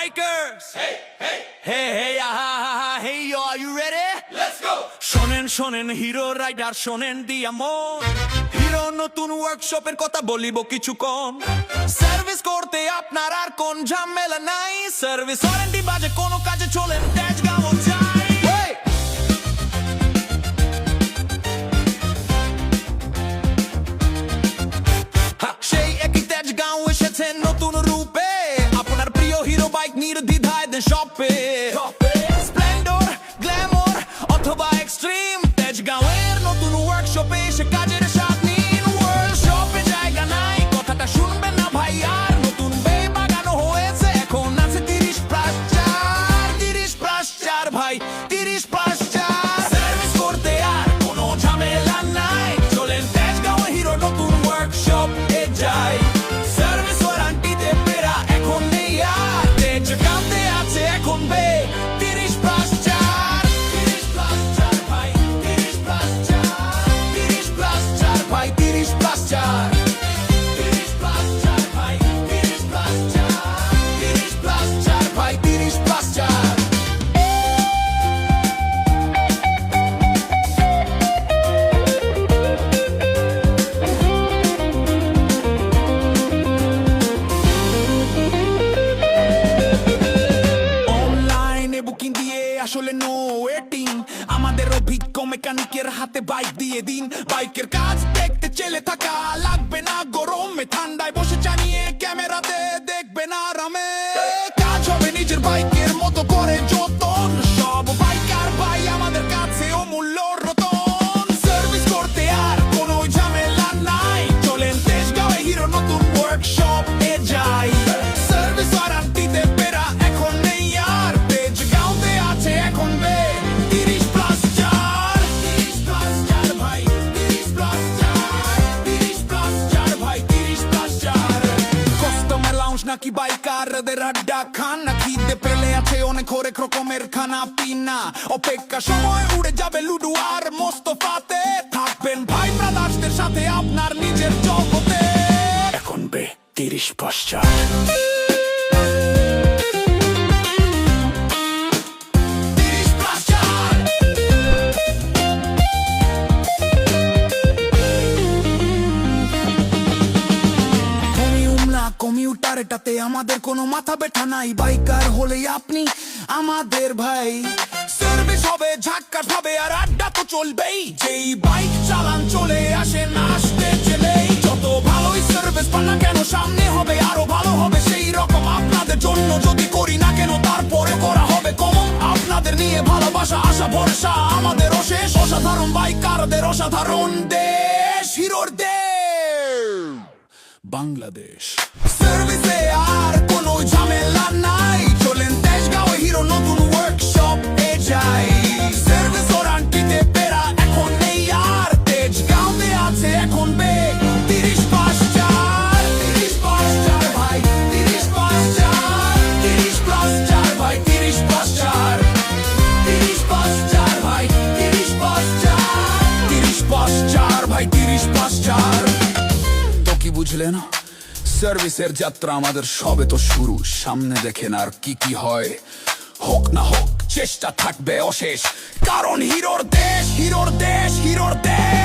bikers. Hey, hey, hey, hey, ah, ah, ah, hey, yo, are you ready? Let's go. শোনেন শোনেন hero rider শোনেন দিয়ামন hero নতুন ওয়ার্কশপের কথা বলিব কিছু কম সার্ভিস করতে আপনার আর কোন ঝামেলা নাই সার্ভিস ওয়ারেন্টি বাজে কোনো কাজে চলেন তেজগাঁও নো ওয়েটিং আমাদের অভিজ্ঞ মেকানিকের হাতে বাইক দিয়ে দিন। বাইকের কাজ দেখতে চেলে থাকা লাগবে না। গরমে ঠান্ডায় বসে জানিয়ে বাইকারদের আড্ডা না খিদে পেলে আছে অনেক হরেক রকমের খানা পিনা অপেক্ষা সময় উড়ে যাবে লুডু আর মোস্তফাতে থাকবেন ভাই ব্রাদার্সদের সাথে আপনার নিজের জগতে এখন বে তিরিশ পশ্চাৎ কমিউটার আমাদের কোনো মাথা ব্যথা নাই। বাইকার হলেই আপনি আমাদের ভাই। সার্ভিস হবে ঝাক্কা হবে, আর আড্ডা তো চলবেই। যেই বাইক চালান চলে আসে, না চলেই। যত ভালোই সার্ভিস পান না কেন, সামনে হবে, আরও ভালো হবে। সেই রকম আপনাদের জন্য যদি করি না কেন তারপরে করা হবে কম আপনাদের নিয়ে ভালোবাসা, আশা, ভরসা আমাদের শেষ। অসাধারণ বাইকারদের অসাধারণ দেশ, হিরোর দেশ। বাংলাদেশ। সার্ভিসে আর কোনো ঝামেলা নাই চলেন তেজগাঁও হিরো নতুন ওয়ার্কশপ এ যাই সার্ভিস ওয়ারান্টিতে পেরা এখন নেই আর তেজগাঁওতে আছে এখন বে তিরিশ পাঁচ চার তিরিশ পাঁচ চার ভাই তিরিশ পাঁচ চার তিরিশ প্লাস চার ভাই তিরিশ পাঁচ চার তিরিশ পাঁচ চার ভাই তিরিশ পাঁচ চার তিরিশ পাঁচ চার ভাই তিরিশ পাঁচ চার তো কি বুঝলেন সার্ভিসের যাত্রা আমাদের সবে তো শুরু। সামনে দেখেন আর কি কি হয়। হোক না হোক, চেষ্টা থাকবে অশেষ। কারণ হিরোর দেশ হিরোর দেশ হিরোর দেশ।